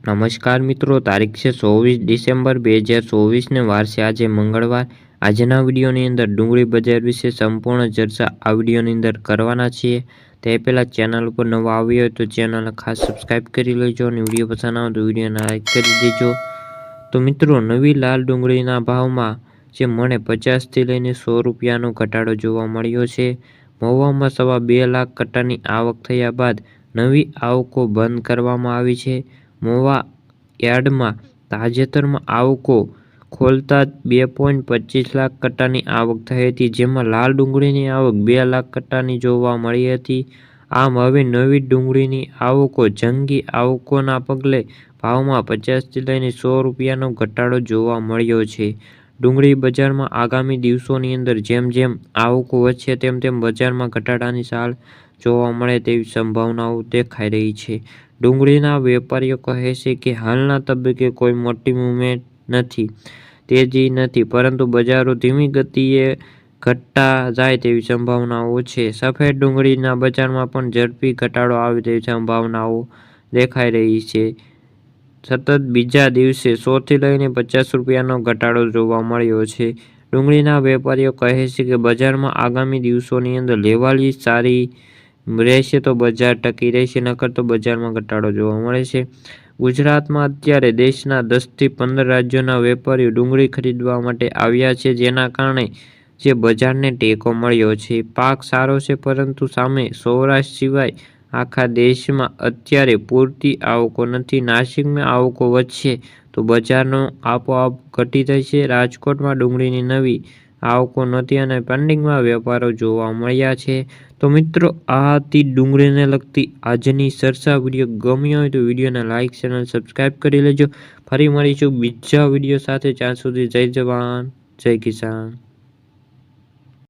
નમસ્કાર મિત્રો, તારીખ છે ચોવીસ ડિસેમ્બર બે હજાર ચોવીસને વાર છે આજે મંગળવાર. આજના વિડીયોની અંદર ડુંગળી બજાર વિશે સંપૂર્ણ ચર્ચા આ વિડીયોની અંદર કરવાના છીએ. તે પહેલાં ચેનલ ઉપર નવા આવ્યો હોય તો ચેનલને ખાસ સબસ્ક્રાઈબ કરી લેજો અને વીડિયો પસંદ આવે તો વિડીયોને લાઈક કરી દેજો. તો મિત્રો, નવી લાલ ડુંગળીના ભાવમાં જે મને પચાસથી લઈને સો રૂપિયાનો ઘટાડો જોવા મળ્યો છે. મહુવામાં સવા બે લાખ કટ્ટાની આવક થયા બાદ નવી આવકો બંધ કરવામાં આવી છે. મોવા યાર્ડમાં તાજેતરમાં આવકો ખોલતા બે પોઈન્ટ પચીસ લાખ કટ્ટાની આવક થઈ હતી, જેમાં લાલ ડુંગળીની આવક બે લાખ કટ્ટાની જોવા મળી હતી. આમ, હવે નવી ડુંગળીની આવકો જંગી આવકોના પગલે ભાવમાં પચાસથી લઈને સો રૂપિયાનો ઘટાડો જોવા મળ્યો છે. ડુંગળી બજારમાં આગામી દિવસોની અંદર જેમ જેમ આવકો વધશે, તેમ તેમ બજારમાં ઘટાડાની ચાલ જોવા મળે તેવી સંભાવનાઓ દેખાઈ રહી છે. ડુંગળીના વેપારીઓ કહે છે કે હાલના તબક્કે કોઈ મોટી મુવમેન્ટ નથી, તેજી નથી, પરંતુ બજારો ધીમી ગતિએ ઘટતા જાય તેવી સંભાવનાઓ છે. સફેદ ડુંગળીના બજારમાં પણ ઝડપી ઘટાડો આવે તેવી સંભાવનાઓ દેખાઈ રહી છે. સતત બીજા દિવસે સોથી લઈને પચાસ રૂપિયાનો ઘટાડો જોવા મળ્યો છે. ડુંગળીના વેપારીઓ કહે છે કે બજારમાં આગામી દિવસોની અંદર લેવાલી સારી રહેશે તો બજાર ટકી રહેશે, નકર તો બજારમાં ઘટાડો જોવા મળે છે. ગુજરાતમાં અત્યારે દેશના દસથી પંદર રાજ્યોના વેપારીઓ ડુંગળી ખરીદવા માટે આવ્યા છે, જેના કારણે જે બજારને ટેકો મળ્યો છે. પાક સારો છે, પરંતુ સામે સૌરાષ્ટ્ર સિવાય આખા દેશમાં અત્યારે પૂરતી આવકો નથી. નાસિકમાં આવકો વધશે તો બજારનો આપોઆપ ઘટી થશે રાજકોટમાં ડુંગળીની નવી આવકો નથી અને પેન્ડિંગમાં વેપારો જોવા મળ્યા છે. તો મિત્રો, આ હતી ડુંગળીને લગતી આજની ચર્ચા વીડિયો. ગમ્યો હોય તો વિડીયોને લાઇક ચેનલ સબસ્ક્રાઈબ કરી લેજો. ફરી મળીશું બીજા વીડિયો સાથે. જ્યાં સુધી જય જવાન, જય કિસાન.